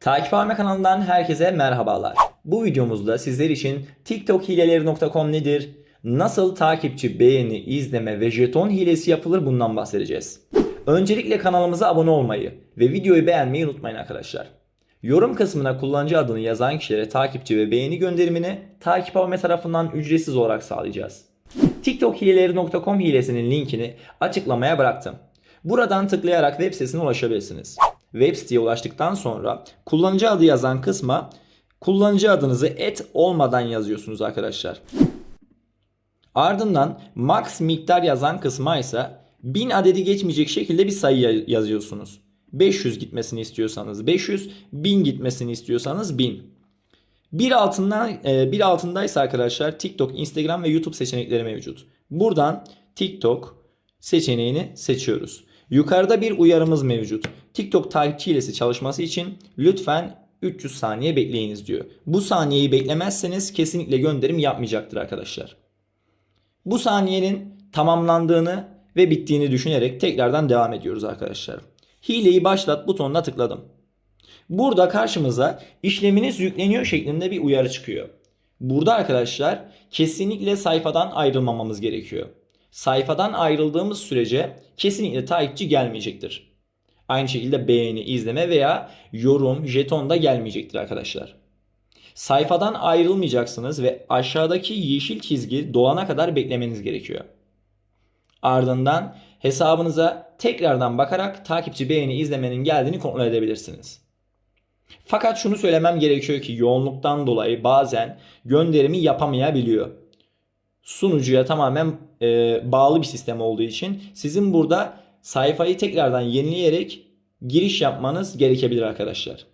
Takip Alma kanalından herkese merhabalar. Bu videomuzda sizler için tiktokhileleri.com nedir, nasıl takipçi, beğeni, izleme ve jeton hilesi yapılır bundan bahsedeceğiz. Öncelikle kanalımıza abone olmayı ve videoyu beğenmeyi unutmayın arkadaşlar. Yorum kısmına kullanıcı adını yazan kişilere takipçi ve beğeni gönderimini takip Alma tarafından ücretsiz olarak sağlayacağız. tiktokhileleri.com hilesinin linkini açıklamaya bıraktım. Buradan tıklayarak web sitesine ulaşabilirsiniz. Web siteye ulaştıktan sonra kullanıcı adı yazan kısma kullanıcı adınızı et olmadan yazıyorsunuz arkadaşlar. Ardından max miktar yazan kısma ise 1000 adedi geçmeyecek şekilde bir sayı ya- yazıyorsunuz. 500 gitmesini istiyorsanız 500, 1000 gitmesini istiyorsanız 1000. Bir altından e, bir altındaysa arkadaşlar TikTok, Instagram ve YouTube seçenekleri mevcut. Buradan TikTok seçeneğini seçiyoruz. Yukarıda bir uyarımız mevcut. TikTok takipçi hilesi çalışması için lütfen 300 saniye bekleyiniz diyor. Bu saniyeyi beklemezseniz kesinlikle gönderim yapmayacaktır arkadaşlar. Bu saniyenin tamamlandığını ve bittiğini düşünerek tekrardan devam ediyoruz arkadaşlar. Hileyi başlat butonuna tıkladım. Burada karşımıza işleminiz yükleniyor şeklinde bir uyarı çıkıyor. Burada arkadaşlar kesinlikle sayfadan ayrılmamamız gerekiyor. Sayfadan ayrıldığımız sürece kesinlikle takipçi gelmeyecektir. Aynı şekilde beğeni, izleme veya yorum, jeton da gelmeyecektir arkadaşlar. Sayfadan ayrılmayacaksınız ve aşağıdaki yeşil çizgi dolana kadar beklemeniz gerekiyor. Ardından hesabınıza tekrardan bakarak takipçi beğeni izlemenin geldiğini kontrol edebilirsiniz. Fakat şunu söylemem gerekiyor ki yoğunluktan dolayı bazen gönderimi yapamayabiliyor. Sunucuya tamamen e, bağlı bir sistem olduğu için sizin burada sayfayı tekrardan yenileyerek giriş yapmanız gerekebilir arkadaşlar.